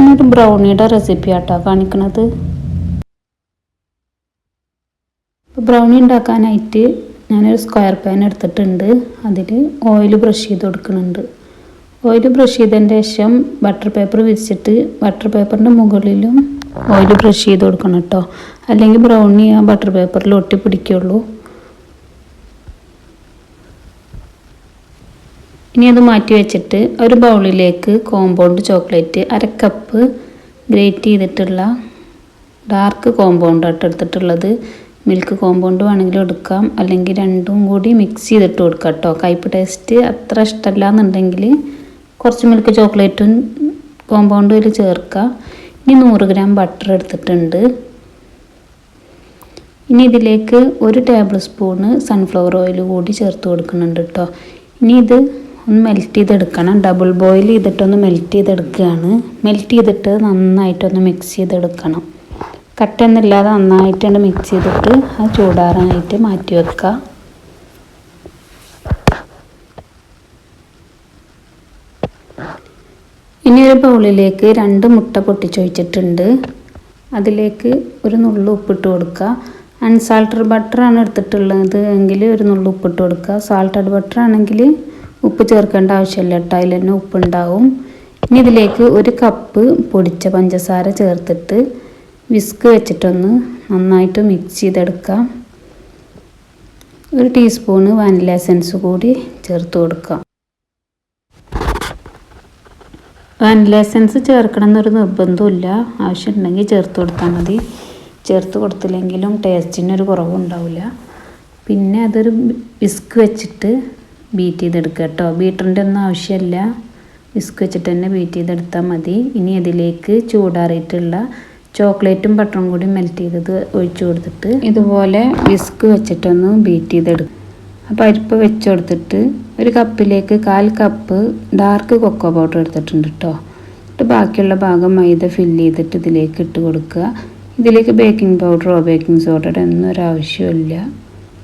എന്നിട്ട് ബ്രൗണിയുടെ റെസിപ്പി ആട്ടോ കാണിക്കണത്. ബ്രൗണി ഉണ്ടാക്കാനായിട്ട് ഞാനൊരു സ്ക്വയർ പാൻ എടുത്തിട്ടുണ്ട്. അതിൽ ഓയിൽ ബ്രഷ് ചെയ്ത് കൊടുക്കുന്നുണ്ട്. ഓയിൽ ബ്രഷ് ചെയ്തതിന്റെ ശേഷം ബട്ടർ പേപ്പർ വിരിച്ചിട്ട് ബട്ടർ പേപ്പറിന്റെ മുകളിലും ഓയിൽ ബ്രഷ് ചെയ്ത് കൊടുക്കണം കേട്ടോ അല്ലെങ്കിൽ ബ്രൗണി ആ ബട്ടർ പേപ്പറിൽ ഒട്ടി പിടിക്കുള്ളൂ ഇനി അത് മാറ്റി വെച്ചിട്ട് ഒരു ബൗളിലേക്ക് കോമ്പൗണ്ട് ചോക്ലേറ്റ് അര കപ്പ് ഗ്രേറ്റ് ചെയ്തിട്ടുള്ള ഡാർക്ക് കോമ്പൗണ്ട് ആയിട്ട് എടുത്തിട്ടുള്ളത്. മിൽക്ക് കോമ്പൗണ്ട് വേണമെങ്കിലും എടുക്കാം. അല്ലെങ്കിൽ രണ്ടും കൂടി മിക്സ് ചെയ്തിട്ട് കൊടുക്കാം കേട്ടോ. കയ്പ് ടേസ്റ്റ് അത്ര ഇഷ്ടമല്ല എന്നുണ്ടെങ്കിൽ കുറച്ച് മിൽക്ക് ചോക്ലേറ്റും കോമ്പൗണ്ടും ഇതിൽ ചേർക്കുക. ഇനി നൂറ് ഗ്രാം ബട്ടർ എടുത്തിട്ടുണ്ട്. ഇനി ഇതിലേക്ക് ഒരു ടേബിൾ സ്പൂണ് സൺഫ്ലവർ ഓയിൽ കൂടി ചേർത്ത് കൊടുക്കുന്നുണ്ട് കേട്ടോ. ഇനി ഇത് ഒന്ന് മെൽറ്റ് ചെയ്തെടുക്കണം. ഡബിൾ ബോയിൽ ചെയ്തിട്ടൊന്ന് മെൽറ്റ് ചെയ്തെടുക്കുകയാണ്. മെൽറ്റ് ചെയ്തിട്ട് നന്നായിട്ടൊന്ന് മിക്സ് ചെയ്തെടുക്കണം. കട്ടെന്നില്ലാതെ നന്നായിട്ടാണ് മിക്സ് ചെയ്തിട്ട് അത് ചൂടാറാനായിട്ട് മാറ്റി വെക്കുക. ഇനി ഒരു ബൗളിലേക്ക് രണ്ട് മുട്ട പൊട്ടിച്ചൊഴിച്ചിട്ടുണ്ട്. അതിലേക്ക് ഒരു നുള്ളു ഉപ്പിട്ട് കൊടുക്കുക. അൺസാൾട്ടഡ് ബട്ടറാണ് എടുത്തിട്ടുള്ളത് എങ്കിൽ ഒരു നുള്ളു ഉപ്പിട്ട് കൊടുക്കുക. സാൾട്ടഡ് ബട്ടർ ആണെങ്കിൽ ഉപ്പ് ചേർക്കേണ്ട ആവശ്യമില്ല കേട്ടോ അതിൽ തന്നെ ഉപ്പുണ്ടാവും. ഇനി ഇതിലേക്ക് ഒരു കപ്പ് പൊടിച്ച പഞ്ചസാര ചേർത്തിട്ട് വിസ്ക് വെച്ചിട്ടൊന്ന് നന്നായിട്ട് മിക്സ് ചെയ്തെടുക്കാം. ഒരു ടീസ്പൂണ് വാനില എസൻസ് കൂടി ചേർത്ത് കൊടുക്കാം. വാനില എസൻസ് ചേർക്കണം എന്നൊരു നിർബന്ധമില്ല ആവശ്യമുണ്ടെങ്കിൽ ചേർത്ത് കൊടുത്താൽ മതി. ചേർത്ത് കൊടുത്തില്ലെങ്കിലും ടേസ്റ്റിനൊരു കുറവുണ്ടാവില്ല. പിന്നെ അതൊരു വിസ്ക് വെച്ചിട്ട് ബീറ്റ് ചെയ്തെടുക്കുക കേട്ടോ. ബീറ്ററിന്റെ ഒന്നും ആവശ്യമില്ല വിസ്ക് വെച്ചിട്ട് തന്നെ ബീറ്റ് ചെയ്തെടുത്താൽ മതി. ഇനി അതിലേക്ക് ചൂടാറിയിട്ടുള്ള ചോക്ലേറ്റും ബട്ടറും കൂടി മെൽറ്റ് ചെയ്തത് ഒഴിച്ചു കൊടുത്തിട്ട് ഇതുപോലെ വിസ്ക് വെച്ചിട്ടൊന്ന് ബീറ്റ് ചെയ്തെടുക്കും. അപ്പോൾ അരിപ്പ് വെച്ച് കൊടുത്തിട്ട് ഒരു കപ്പിലേക്ക് കാൽ കപ്പ് ഡാർക്ക് കൊക്കോ പൗഡർ എടുത്തിട്ടുണ്ട് കേട്ടോ. എന്നിട്ട് ബാക്കിയുള്ള ഭാഗം മൈദ ഫില്ല് ചെയ്തിട്ട് ഇതിലേക്ക് ഇട്ട് കൊടുക്കുക ഇതിലേക്ക് ബേക്കിംഗ് പൗഡറോ ബേക്കിംഗ് സോഡയുടെ ഒന്നും ഒരാവശ്യമില്ല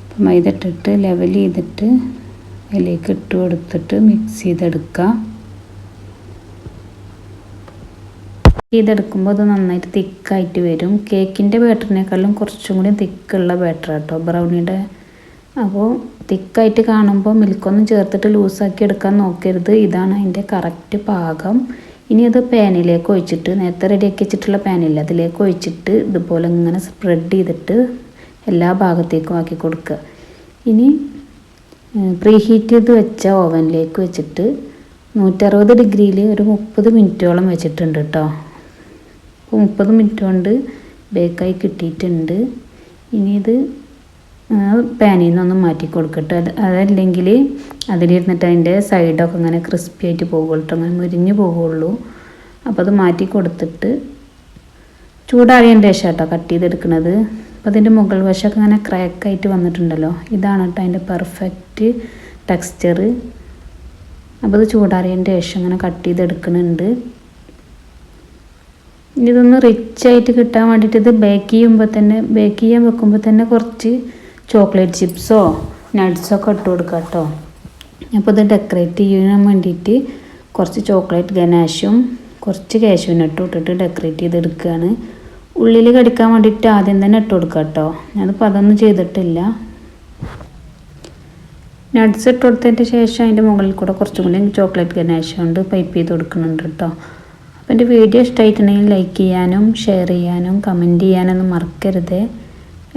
അപ്പോൾ മൈദ ഇട്ടിട്ട് ലെവൽ ചെയ്തിട്ട് അതിലേക്ക് ഇട്ട് കൊടുത്തിട്ട് മിക്സ് ചെയ്തെടുക്കുക. ചെയ്തെടുക്കുമ്പോൾ അത് നന്നായിട്ട് തിക്കായിട്ട് വരും. കേക്കിന്റെ ബാറ്ററിനേക്കാളും കുറച്ചും കൂടി തിക്കുള്ള ബാറ്റർ കേട്ടോ ബ്രൗണിയുടെ അപ്പോൾ തിക്കായിട്ട് കാണുമ്പോൾ മിൽക്കൊന്നും ചേർത്തിട്ട് ലൂസാക്കി എടുക്കാൻ നോക്കരുത്. ഇതാണ് അതിന്റെ കറക്റ്റ് പാകം. ഇനി അത് പാനിലേക്ക് ഒഴിച്ചിട്ട് നേരത്തെ റെഡിയാക്കി വെച്ചിട്ടുള്ള പാനില്ല അതിലേക്ക് ഒഴിച്ചിട്ട് ഇതുപോലെ ഇങ്ങനെ സ്പ്രെഡ് ചെയ്തിട്ട് എല്ലാ ഭാഗത്തേക്കും ആക്കി കൊടുക്കുക. ഇനി പ്രീ ഹീറ്റ് ചെയ്ത് വെച്ച ഓവനിലേക്ക് വെച്ചിട്ട് നൂറ്ററുപത് ഡിഗ്രിയിൽ ഒരു മുപ്പത് മിനിറ്റോളം വെച്ചിട്ടുണ്ട് കേട്ടോ അപ്പോൾ മുപ്പത് മിനിറ്റ് കൊണ്ട് ബേക്കായി കിട്ടിയിട്ടുണ്ട്. ഇനി ഇത് പാനിൽ നിന്നൊന്ന് മാറ്റി കൊടുക്കട്ടെ. അത് അതല്ലെങ്കിൽ അതിലിരുന്നിട്ട് അതിന്റെ സൈഡൊക്കെ ഇങ്ങനെ ക്രിസ്പി ആയിട്ട് പോകുള്ളൂ അങ്ങനെ മുരിഞ്ഞ് പോകുള്ളൂ. അപ്പോൾ അത് മാറ്റി കൊടുത്തിട്ട് ചൂടാറിയതിന്റെ ശേഷം കേട്ടോ കട്ട് ചെയ്തെടുക്കുന്നത് അപ്പോൾ അതിന്റെ മുകൾ വശമൊക്കെ ഇങ്ങനെ ക്രാക്കായിട്ട് വന്നിട്ടുണ്ടല്ലോ. ഇതാണ് കേട്ടോ അതിന്റെ പെർഫെക്റ്റ് ടെക്സ്ചർ അപ്പോൾ ഇത് ചൂടാറിയതിന്റെ ശേഷം ഇങ്ങനെ കട്ട് ചെയ്തെടുക്കുന്നുണ്ട്. ഇതൊന്ന് റിച്ച് ആയിട്ട് കിട്ടാൻ വേണ്ടിയിട്ട് ഇത് ബേക്ക് ചെയ്യുമ്പോൾ തന്നെ ബേക്ക് ചെയ്യാൻ വെക്കുമ്പോൾ തന്നെ കുറച്ച് ചോക്ലേറ്റ് ചിപ്സോ നട്ട്സോ ഒക്കെ ഇട്ട് കൊടുക്കുക കേട്ടോ അപ്പോൾ ഇത് ഡെക്കറേറ്റ് ചെയ്യാൻ വേണ്ടിയിട്ട് കുറച്ച് ചോക്ലേറ്റ് ഗനാഷും കുറച്ച് കാശുവിനട്ടും ഇട്ടിട്ട് ഡെക്കറേറ്റ് ചെയ്തെടുക്കുകയാണ് ഉള്ളിൽ കടിക്കാൻ വേണ്ടിയിട്ട് ആദ്യം തന്നെ ഇട്ട് കൊടുക്കുക കേട്ടോ ഞാനിപ്പോൾ അതൊന്നും ചെയ്തിട്ടില്ല. നട്ട്സ് ഇട്ട് കൊടുത്തതിന്റെ ശേഷം അതിന്റെ മുകളിൽ കൂടെ കുറച്ചും കൂടി ചോക്ലേറ്റ് ഗനാശ ഉണ്ട് പൈപ്പ് ചെയ്ത് കൊടുക്കുന്നുണ്ട് കേട്ടോ അപ്പോൾ എന്റെ വീഡിയോ ഇഷ്ടമായിട്ടുണ്ടെങ്കിൽ ലൈക്ക് ചെയ്യാനും ഷെയർ ചെയ്യാനും കമന്റ് ചെയ്യാനൊന്നും മറക്കരുത്.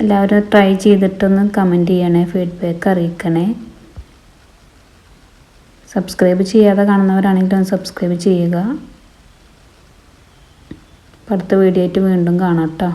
എല്ലാവരും ട്രൈ ചെയ്തിട്ടൊന്ന് കമന്റ് ചെയ്യണേ ഫീഡ്ബാക്ക് അറിയിക്കണേ. സബ്സ്ക്രൈബ് ചെയ്യാതെ കാണുന്നവരാണെങ്കിൽ സബ്സ്ക്രൈബ് ചെയ്യുക. അടുത്ത വീഡിയോ ആയിട്ട് വീണ്ടും കാണാം കേട്ടോ